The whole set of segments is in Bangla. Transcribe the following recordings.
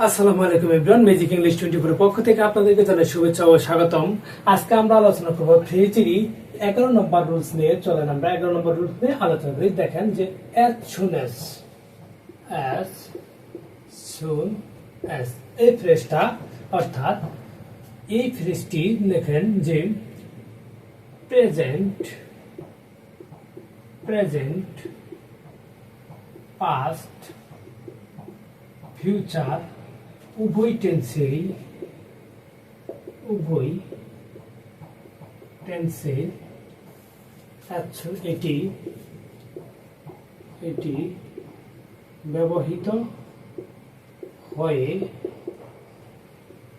আসসালামু আলাইকুম ইংলিশ পক্ষ থেকে আপনাদেরকে শুভেচ্ছা ও স্বাগতম। আজকে আমরা আলোচনা এগারো নম্বর রুলস নিয়ে। আমরা এগারো নম্বর নিয়ে আলোচনা দেখেন যে অ্যাজ এই অর্থাৎ এই যে প্রেজেন্ট প্রেজেন্ট পাস্ট উভয় টেন্সেই উভয় টেন্সে আচ্ছা এটি এটি ব্যবহৃত হয়ে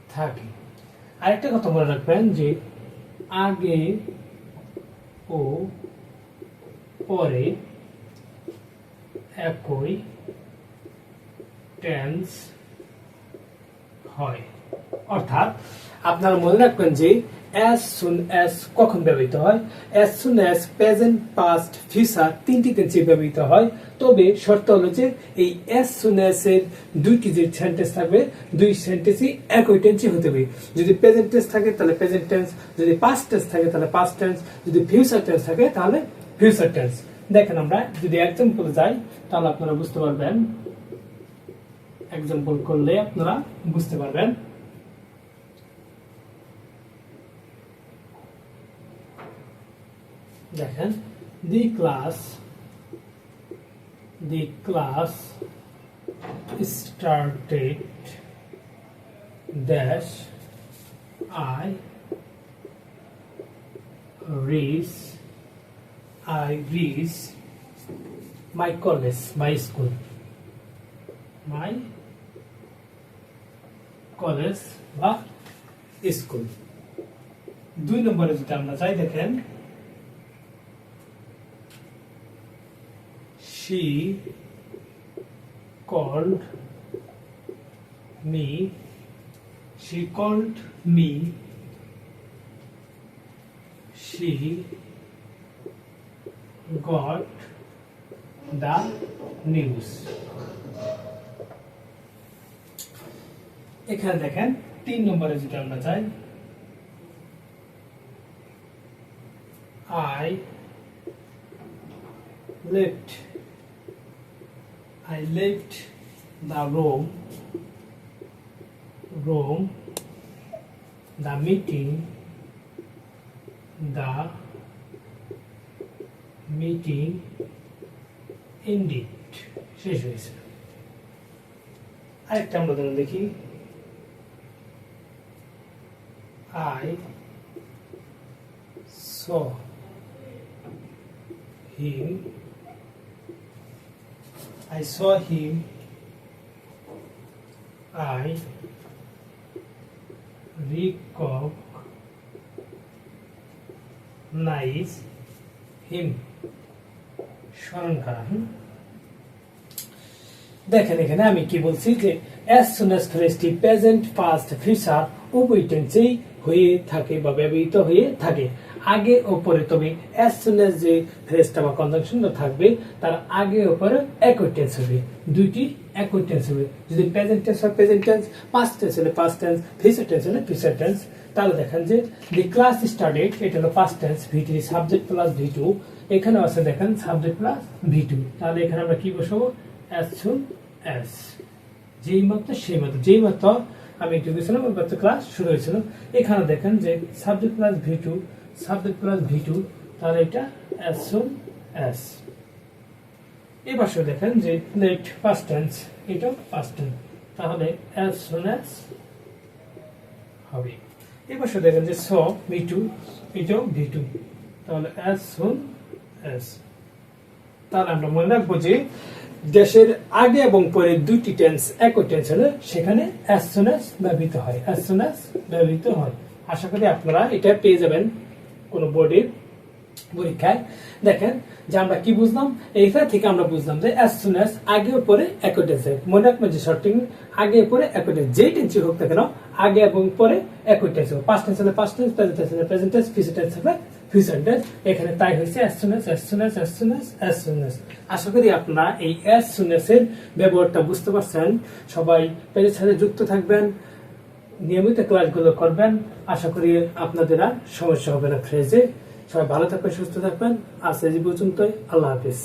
থাকে। আরেকটা কথা মনে রাখবেন যে আগে ও পরে একই টেন্স হয়। অর্থাৎ আপনারা মনে রাখবেন যে অ্যাজ সুন অ্যাজ কখন ব্যবহৃত হয়? As soon as present past তিনটি টেন্সে ব্যবহৃত হয়, তবে শর্ত হলো যে এই অ্যাজ সুন অ্যাজ এর দুইটি যে সেন্টেন্স থাকবে, দুই সেন্টেন্সই একই টেন্সই হতে হবে। যদি প্রেজেন্ট টেন্স থাকে, তাহলে প্রেজেন্ট টেন্স যদি পাস্ট টেন্স থাকে, তাহলে পাস্ট টেন্স যদি ফিউচার টেন্স থাকে, তাহলে ফিউচার টেন্স দেখেন আমরা যদি এক্সাম্পল যাই, তাহলে আপনারা বুঝতে পারবেন এক্সাম্পল করলে আপনারা বুঝতে পারবেন দেখেন the class the class started dash I reach I reach my college my school my college বা স্কুল দুই নম্বরে যেটা আমরা চাই দেখেন she called me she called me she got the news এখানে দেখেন, তিন নম্বরে যেটা আমরা চাই I left I left the room room the meeting the meeting ended শেষ হয়েছে। আরেকটা আমরা যেন দেখি। I saw him. I saw him. I recognize him. স্মরণ? দেখেন এখানে আমি কি বলছি যে অ্যাজ সুন অ্যাজ ফ্রেজটি প্রেজেন্ট পাস্ট ফিউচার উভয় টেন্সেই হয়ে থাকে বা ব্যবহৃত হয়ে থাকে। আগে ও পরে তবে অ্যাজ সুন অ্যাজ যে ফ্রেজটা বা কনজাংশনটা থাকবে, তার আগে ও পরে একই টেন্স হবে। দুইটি একই টেন্স হবে। যদি প্রেজেন্ট টেন্স হয় প্রেজেন্ট টেন্স পাস্ট টেন্স হলে পাস্ট টেন্স ফিউচার টেন্স হলে ফিউচার টেন্স তাহলে দেখেন যে দি ক্লাস স্টার্টেড এটা হলো past tense V three subject plus V two এখানে আছে দেখেন সাবজেক্ট প্লাস ভি টু তাহলে এখানে আমরা কি বসাবো? অ্যাজ সুন অ্যাজ যেই মাত্র সেই মাত্র যেই মাত্র আমি একটু গেছিলাম ওই মাত্র ক্লাস শুরু হয়েছিল। এখানে দেখেন যে subject plus V two subject plus V two তাহলে এটা অ্যাজ সুন অ্যাজ এই পাশে দেখেন যে লেট ফার্স্ট টেন্স এটাও ফার্স্ট টেন্স তাহলে অ্যাজ সুন অ্যাজ হবে। এই পাশে দেখেন যে স ভি টু এটাও ভি টু তাহলে অ্যাজ সুন অ্যাজ তাহলে আমরা মনে রাখব যে দেশের আগে এবং পরে দুইটি টেন্স, একই টেন্স হলে সেখানে অ্যাজ সুন অ্যাজ ব্যবহৃত হয় অ্যাজ সুন অ্যাজ ব্যবহৃত হয়। আশা করি আপনারা এটা পেয়ে যাবেন কোনো বোর্ডের পরীক্ষায়। দেখেন যে আমরা কি বুঝলাম? এইটা থেকে আমরা বুঝলাম যে অ্যাজ সুন অ্যাজ আগে পরে একই টেন্স মনে রাখবেন যে শর্টিং আগে ও পরে একই টেন্স যেই টেন্সই হোক না কেন, আগে এবং পরে একই টেন্স হবে পাস্ট টেন্স হলে পাস্ট টেন্স প্রেজেন্ট টেন্স হলে প্রেজেন্ট টেন্স ফিউচার টেন্স হলে ফিউচার এখানে তাই হয়েছে as soon as soon as soon as soon করি আপনারা এই অ্যাজ সুন এর ব্যবহারটা বুঝতে পারছেন। সবাই পেজের সাথে যুক্ত থাকবেন, নিয়মিত ক্লাসগুলো করবেন। আশা করি আপনাদের আর সমস্যা হবে না ফ্রেজে সবাই ভালো থাকবেন, সুস্থ থাকবেন। আজ এই পর্যন্তই, আল্লাহ হাফিজ।